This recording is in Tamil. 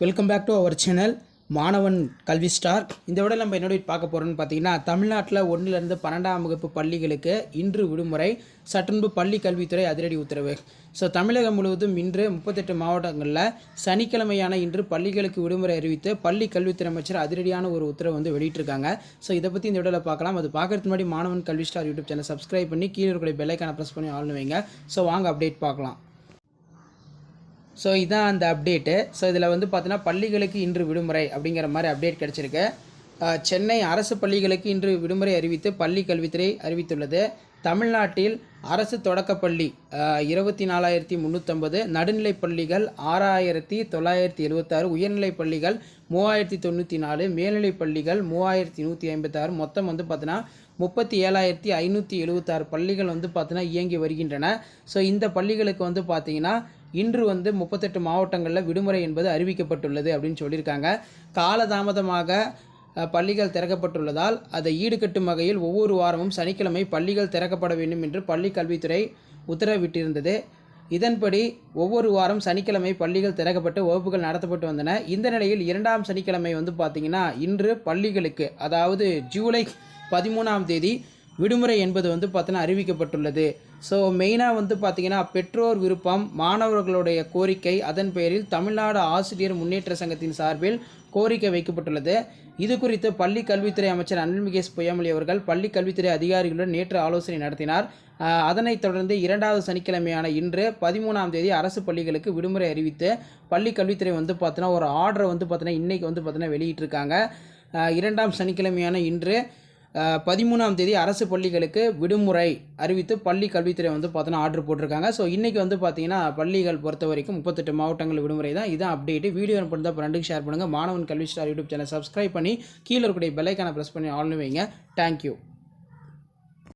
Welcome back to our channel மாணவன் கல்வி ஸ்டார் இந்த விட நம்ம என்னோட பார்க்க போகிறோம்னு பார்த்தீங்கன்னா தமிழ்நாட்டில் ஒன்றிலிருந்து பன்னெண்டாம் வகுப்பு பள்ளிகளுக்கு இன்று விடுமுறை சட்டன்பு பள்ளி கல்வித்துறை அதிரடி உத்தரவு. ஸோ தமிழகம் முழுவதும் இன்று முப்பத்தெட்டு மாவட்டங்களில் சனிக்கிழமையான இன்று பள்ளிகளுக்கு விடுமுறை அறிவித்து பள்ளி கல்வித்துறை அமைச்சர் அதிரடியான ஒரு உத்தரவு வந்து வெளியிட்டிருக்காங்க. ஸோ இதை பற்றி இந்த விடல பார்க்கலாம். அது பார்க்கறதுக்கு முன்னாடி மாணவன் கல்வி ஸ்டார் யூடியூப் சேனல் சப்ஸ்கிரைப் பண்ணி கீழே இருக்கிற பெல்லைக்கான ப்ரெஸ் பண்ணி ஆள்னு வைங்க. ஸோ வாங்க அப்டேட் பார்க்கலாம். ஸோ இதுதான் அந்த அப்டேட்டு ஸோ இதில் வந்து பார்த்தீங்கன்னா பள்ளிகளுக்கு இன்று விடுமுறை அப்படிங்கிற மாதிரி அப்டேட் கிடச்சிருக்கு. சென்னை அரசு பள்ளிகளுக்கு இன்று விடுமுறை அறிவித்து பள்ளி கல்வித்துறை அறிவித்துள்ளது. தமிழ்நாட்டில் அரசு தொடக்கப்பள்ளி இருபத்தி நாலாயிரத்தி முந்நூற்றம்பது நடுநிலைப் பள்ளிகள் ஆறாயிரத்தி தொள்ளாயிரத்தி எழுபத்தாறு உயர்நிலைப் பள்ளிகள் மூவாயிரத்தி தொண்ணூற்றி நாலு மேல்நிலைப் பள்ளிகள் மூவாயிரத்தி நூற்றி ஐம்பத்தாறு. மொத்தம் வந்து பார்த்தீங்கன்னா முப்பத்தி ஏழாயிரத்தி ஐநூற்றி எழுபத்தாறு பள்ளிகள் வந்து பார்த்தீங்கன்னா இயங்கி வருகின்றன. ஸோ இந்த பள்ளிகளுக்கு வந்து பார்த்தீங்கன்னா இன்று வந்து முப்பத்தெட்டு மாவட்டங்களில் விடுமுறை என்பது அறிவிக்கப்பட்டுள்ளது அப்படின்னு சொல்லியிருக்காங்க. காலதாமதமாக பள்ளிகள் திறக்கப்பட்டுள்ளதால் அதை ஈடுகட்டும் வகையில் ஒவ்வொரு வாரமும் சனிக்கிழமை பள்ளிகள் திறக்கப்பட வேண்டும் என்று பள்ளி கல்வித்துறை உத்தரவிட்டிருந்தது. இதன்படி ஒவ்வொரு வாரம் சனிக்கிழமை பள்ளிகள் திறக்கப்பட்டு வகுப்புகள் நடத்தப்பட்டு வந்தன. இந்த நிலையில் இரண்டாம் சனிக்கிழமை வந்து பார்த்திங்கன்னா இன்று பள்ளிகளுக்கு அதாவது ஜூலை பதிமூணாம் தேதி விடுமுறை என்பது வந்து பார்த்தீங்கன்னா அறிவிக்கப்பட்டுள்ளது. ஸோ மெயினாக வந்து பார்த்திங்கன்னா பெற்றோர் விருப்பம் மாணவர்களுடைய கோரிக்கை அதன் பெயரில் தமிழ்நாடு ஆசிரியர் முன்னேற்ற சங்கத்தின் சார்பில் கோரிக்கை வைக்கப்பட்டுள்ளது. இது குறித்து பள்ளி கல்வித்துறை அமைச்சர் அனில் முகேஷ் பொய்யாமொழி அவர்கள் பள்ளி கல்வித்துறை அதிகாரிகளுடன் நேற்று ஆலோசனை நடத்தினார். அதனைத் தொடர்ந்து இரண்டாவது சனிக்கிழமையான இன்று பதிமூணாம் தேதி அரசு பள்ளிகளுக்கு விடுமுறை அறிவித்து பள்ளி கல்வித்துறை வந்து பார்த்தினா ஒரு ஆர்டரை வந்து பார்த்தீங்கன்னா இன்றைக்கி வந்து பார்த்தோன்னா வெளியிட்டிருக்காங்க. இரண்டாம் சனிக்கிழமையான இன்று பதிமூணாம் தேதி அரசு பள்ளிகளுக்கு விடுமுறை அறிவித்து பள்ளி கல்வித்துறை வந்து பார்த்தோன்னா ஆர்டர் போட்டிருக்காங்க. ஸோ இன்றைக்கி வந்து பார்த்தீங்கன்னா பள்ளிகள் பொறுத்த வரைக்கும் முப்பத்தெட்டு மாவட்டங்கள் விடுமுறை தான். இதான் அப்டேட் வீடியோ பண்ணுறதா ஃப்ரெண்டுக்கு ஷேர் பண்ணுங்கள் மாணவன் கல்வி ஸ்டார் யூடியூப் சேனல் சப்ஸ்கிரைப் பண்ணி கீழே இருக்கக்கூடிய பெல்லைக்கான ப்ரெஸ் பண்ணி ஆன்லைன் வைங்க. தேங்க்யூ